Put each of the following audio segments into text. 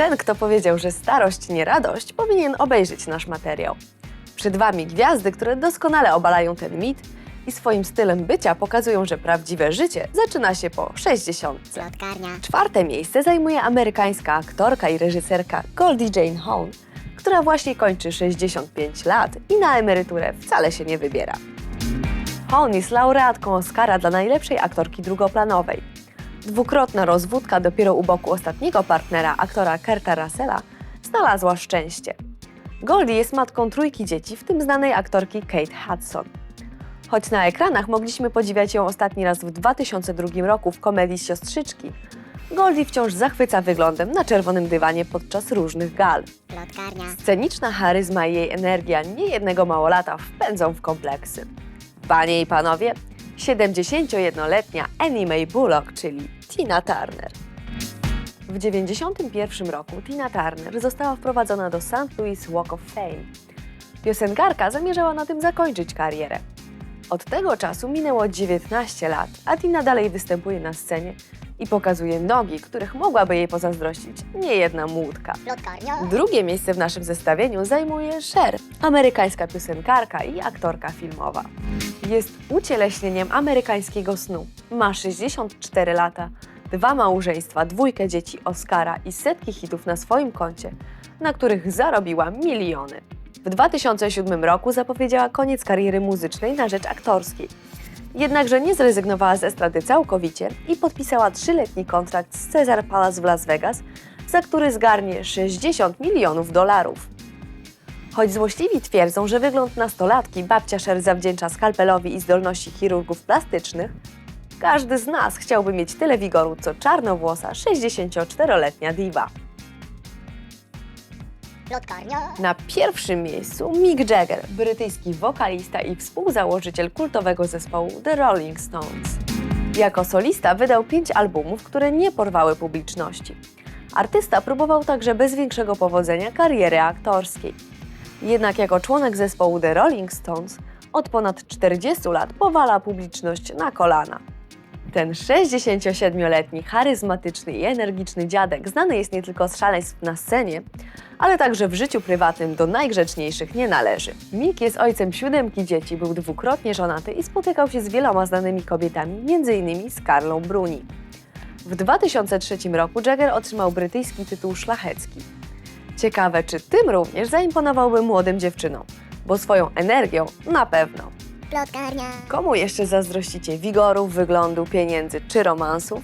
Ten, kto powiedział, że starość nie radość, powinien obejrzeć nasz materiał. Przed Wami gwiazdy, które doskonale obalają ten mit i swoim stylem bycia pokazują, że prawdziwe życie zaczyna się po 60. Plotkarnia. Czwarte miejsce zajmuje amerykańska aktorka i reżyserka Goldie Jane Hawn, która właśnie kończy 65 lat i na emeryturę wcale się nie wybiera. Hawn jest laureatką Oscara dla najlepszej aktorki drugoplanowej. Dwukrotna rozwódka dopiero u boku ostatniego partnera, aktora Kurta Russella, znalazła szczęście. Goldie jest matką trójki dzieci, w tym znanej aktorki Kate Hudson. Choć na ekranach mogliśmy podziwiać ją ostatni raz w 2002 roku w komedii Siostrzyczki, Goldie wciąż zachwyca wyglądem na czerwonym dywanie podczas różnych gal. Sceniczna charyzma i jej energia niejednego małolata wpędzą w kompleksy. Panie i panowie, 71-letnia Annie Mae Bullock, czyli Tina Turner. W 1991 roku Tina Turner została wprowadzona do St. Louis Walk of Fame. Piosenkarka zamierzała na tym zakończyć karierę. Od tego czasu minęło 19 lat, a Tina dalej występuje na scenie i pokazuje nogi, których mogłaby jej pozazdrościć niejedna młódka. Drugie miejsce w naszym zestawieniu zajmuje Cher, amerykańska piosenkarka i aktorka filmowa. Jest ucieleśnieniem amerykańskiego snu. Ma 64 lata, dwa małżeństwa, dwójkę dzieci Oscara i setki hitów na swoim koncie, na których zarobiła miliony. W 2007 roku zapowiedziała koniec kariery muzycznej na rzecz aktorskiej. Jednakże nie zrezygnowała z estrady całkowicie i podpisała trzyletni kontrakt z Cesar Palace w Las Vegas, za który zgarnie 60 milionów dolarów. Choć złośliwi twierdzą, że wygląd nastolatki babcia Sher zawdzięcza skalpelowi i zdolności chirurgów plastycznych, każdy z nas chciałby mieć tyle wigoru, co czarnowłosa 64-letnia diwa. Plotkarnia. Na pierwszym miejscu Mick Jagger, brytyjski wokalista i współzałożyciel kultowego zespołu The Rolling Stones. Jako solista wydał pięć albumów, które nie porwały publiczności. Artysta próbował także bez większego powodzenia kariery aktorskiej. Jednak jako członek zespołu The Rolling Stones od ponad 40 lat powala publiczność na kolana. Ten 67-letni, charyzmatyczny i energiczny dziadek znany jest nie tylko z szaleństw na scenie, ale także w życiu prywatnym do najgrzeczniejszych nie należy. Mick jest ojcem siódemki dzieci, był dwukrotnie żonaty i spotykał się z wieloma znanymi kobietami, m.in. z Karlą Bruni. W 2003 roku Jagger otrzymał brytyjski tytuł szlachecki. Ciekawe, czy tym również zaimponowałby młodym dziewczynom, bo swoją energią na pewno. Plotkarnia. Komu jeszcze zazdrościcie wigoru, wyglądu, pieniędzy czy romansów?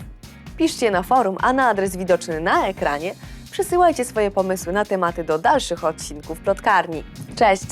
Piszcie na forum, a na adres widoczny na ekranie przesyłajcie swoje pomysły na tematy do dalszych odcinków plotkarni. Cześć!